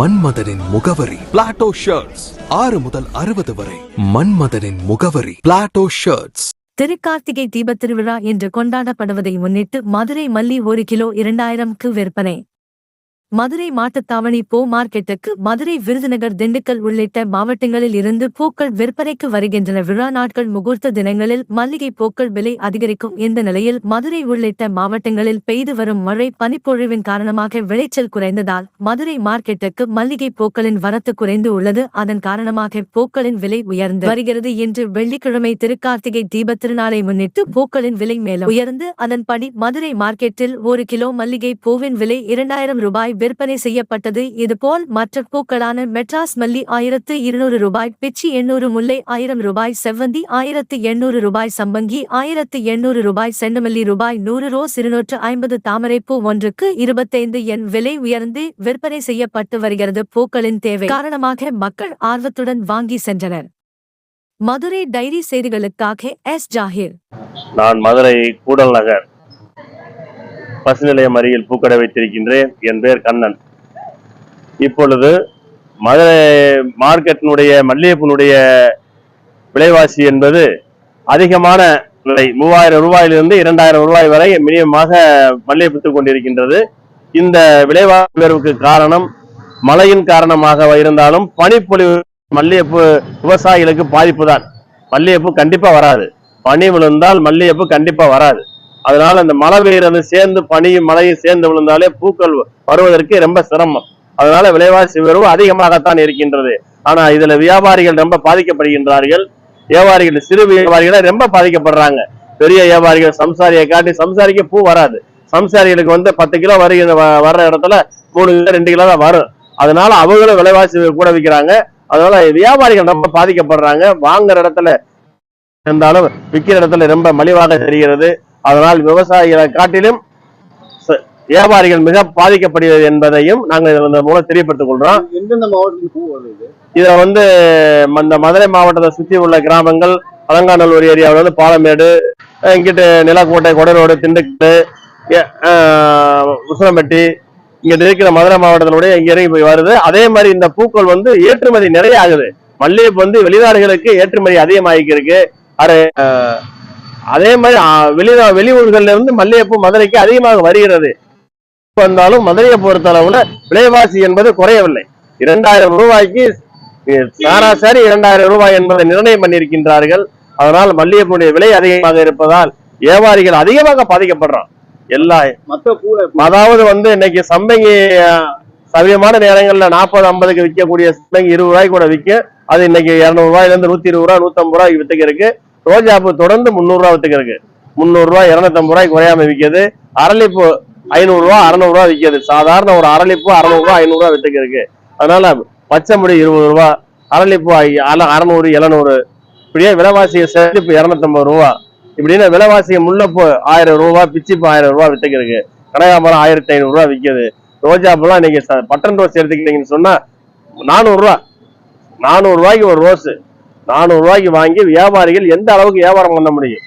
மன்மதனின் முகவரி. Plato shirts ஆறு முதல் அறுபது வரை. மன்மதனின் முகவரி. பிளாட்டோ ஷர்ட்ஸ் திருக்கார்த்திகை தீபத் திருவிழா இன்று கொண்டாடப்படுவதை முன்னிட்டு மதுரை மல்லி ஒரு கிலோ இரண்டாயிரம்க்கு விற்பனை. மதுரை மாட்டுத்தாவணி பூ மார்க்கெட்டுக்கு மதுரை விருதுநகர் திண்டுக்கல் உள்ளிட்ட மாவட்டங்களில் இருந்து பூக்கள் விற்பனைக்கு வருகின்றன. விழா நாட்கள் முகூர்த்த தினங்களில் மல்லிகை பூக்கள் விலை அதிகரிக்கும். இந்த நிலையில் மதுரை உள்ளிட்ட மாவட்டங்களில் பெய்து வரும் மழை பனிப்பொழிவின் காரணமாக விளைச்சல் குறைந்ததால் மதுரை மார்க்கெட்டுக்கு மல்லிகை பூக்களின் வரத்து குறைந்து உள்ளது. அதன் காரணமாக பூக்களின் விலை உயர்ந்து வருகிறது. இன்று வெள்ளிக்கிழமை திருக்கார்த்திகை தீபத் திருநாளை முன்னிட்டு பூக்களின் விலை மேலும் உயர்ந்து. அதன்படி மதுரை மார்க்கெட்டில் ஒரு கிலோ மல்லிகை பூவின் விலை இரண்டாயிரம் ரூபாய் விற்பனை செய்யப்பட்டது. இதுபோல் மற்ற பூக்களான மெட்ராஸ் மல்லி ஆயிரத்து இருநூறு ரூபாய் பிச்சி எண்ணூறு முல்லை ஆயிரம் ரூபாய் செவ்வந்தி ஆயிரத்து எண்ணூறு ரூபாய் சம்பங்கி ஆயிரத்து எண்ணூறு ரூபாய் செண்டமல்லி ரூபாய் நூறு ரோஸ் இருநூற்று ஐம்பது தாமரைப்பூ ஒன்றுக்கு இருபத்தைந்து என் விலை உயர்ந்து விற்பனை செய்யப்பட்டு வருகிறது பூக்களின் தேவை காரணமாக மக்கள் ஆர்வத்துடன் வாங்கி சென்றனர். மதுரை டைரி செய்திகளுக்காக எஸ். ஜாகிர். நான் மதுரை கூடல் நகர். பஸ் நிலையம் அருகில் பூக்கடை வைத்திருக்கின்றேன். என் பேர் கண்ணன். இப்பொழுது மதுரை மார்க்கெட்டினுடைய மல்லிகைப்பூனுடைய விலைவாசி என்பது அதிகமான விலை. மூவாயிரம் ரூபாயிலிருந்து இரண்டாயிரம் ரூபாய் வரை மினிமமாக மல்லிகை கொண்டிருக்கின்றது. இந்த விலைவாசி உயர்வுக்கு காரணம் மழையின் காரணமாக இருந்தாலும் பனிப்பொழிவு மல்லிகைப்பூ விவசாயிகளுக்கு பாதிப்பு தான் மல்லிகைப்பூ கண்டிப்பா வராது. பனி விழுந்தால் மல்லிகைப்பூ கண்டிப்பா வராது. அதனால அந்த மழை பெய்யறது சேர்ந்து பனியும் மழையும் சேர்ந்து விழுந்தாலே பூக்கள் வருவதற்கு ரொம்ப சிரமம். அதனால விலைவாசி உயர்வு அதிகமாகத்தான் இருக்கின்றது. ஆனா இதுல வியாபாரிகள் ரொம்ப பாதிக்கப்படுகின்றார்கள். வியாபாரிகள் சிறு வியாபாரிகளை ரொம்ப பாதிக்கப்படுறாங்க. பெரிய வியாபாரிகள் சம்சாரியை காட்டி சம்சாரிக்கு பூ வராது. சம்சாரிகளுக்கு வந்து பத்து கிலோ வருகிற வ- வர்ற இடத்துல மூணு கிலோ ரெண்டு கிலோ தான் வரும். அதனால அவங்களும் விலைவாசி கூட விற்கிறாங்க. அதனால வியாபாரிகள் ரொம்ப பாதிக்கப்படுறாங்க. வாங்குற இடத்துல இருந்தாலும் விற்கிற இடத்துல ரொம்ப மலிவாக தெரிகிறது. அதனால் விவசாயிகளை காட்டிலும் வியாபாரிகள் மிக பாதிக்கப்படுகிறது என்பதையும் நாங்கள் இதன் மூலம் தெரியப்படுத்திக் கொள்றோம். எந்தெந்த மாவட்டத்துக்கு? இதுல வந்து இந்த மதுரை மாவட்டத்தை சுற்றி உள்ள கிராமங்கள் அலங்காநல்லூர் ஏரியாவில் வந்து பாலமேடு இங்கிட்டு நிலக்கோட்டை கொடரோடு திண்டுக்கல் உசிலம்பட்டி இங்க இருக்கிற மதுரை மாவட்டத்தினுடைய இங்க இறங்கி போய் வருது. அதே மாதிரி இந்த பூக்கள் வந்து ஏற்றுமதி நிறைய ஆகுது. மல்லிகைப்பூ வந்து வெளிநாடுகளுக்கு ஏற்றுமதி அதிகமாகி இருக்கு அது அதே மாதிரி வெளிநா வெளியூர்கள்ல இருந்து மல்லிகைப்பூ மதுரைக்கு அதிகமாக வருகிறது. வந்தாலும் மதுரையை பொறுத்தளவுல விலைவாசி என்பது குறையவில்லை. இரண்டாயிரம் ரூபாய்க்கு சராசரி இரண்டாயிரம் ரூபாய் என்பதை நிர்ணயம் பண்ணியிருக்கின்றார்கள். அதனால் மல்லிகைப்பூடைய விலை அதிகமாக இருப்பதால் வியாபாரிகள் அதிகமாக பாதிக்கப்படுறோம் எல்லா அதாவது வந்து இன்னைக்கு சம்பங்கி சமயமான நேரங்கள்ல நாற்பது ஐம்பதுக்கு விற்கக்கூடிய சம்பங்கி இருபது ரூபாய்க்கு கூட விற்கும் அது இன்னைக்கு இருநூறு ரூபாயில இருந்து நூத்தி இருபது ரூபா நூத்தம்பது ரூபாய்க்கு வித்துக்கு இருக்கு ரோஜாப்பூ தொடர்ந்து முந்நூறுரூவா ரூபா முந்நூறுரூவா இரநூத்தம்பது ரூபாய்க்கு குறையாம விற்கிது. அரளிப்பூ ஐநூறுரூவா அறநூறுவா விற்கிது. சாதாரண ஒரு அரளிப்பூ அறநூறுவா ஐநூறுரூவா ஐநூறு அதனால் அதனால பச்சை முடி இருபது ரூபா அரளிப்பூ ஐ- அல- அறநூறு எழுநூறு. இப்படியே விலைவாசியை செழிப்பு இரநூத்தம்பது ரூபா. இப்படின்னு விலைவாசியை முல்லைப்பூ ஆயிரம் ரூபா பிச்சிப்பூ ஆயிரம் ரூபா வித்துக்கு இருக்கு. கனகாமரம் ஆயிரத்தி ஐநூறுரூவா விற்கிது. ரோஜாப்பூலாம் இன்னைக்கு ச- பட்டன் ரோஸ் எடுத்துக்கிட்டீங்கன்னு சொன்னா நானூறுரூவா நானூறுரூவாய்க்கு ஒரு ரோஸு. நானூறு ரூபாய்க்கு வாங்கி வியாபாரிகள் எந்த அளவுக்கு வியாபாரம் பண்ண முடியும்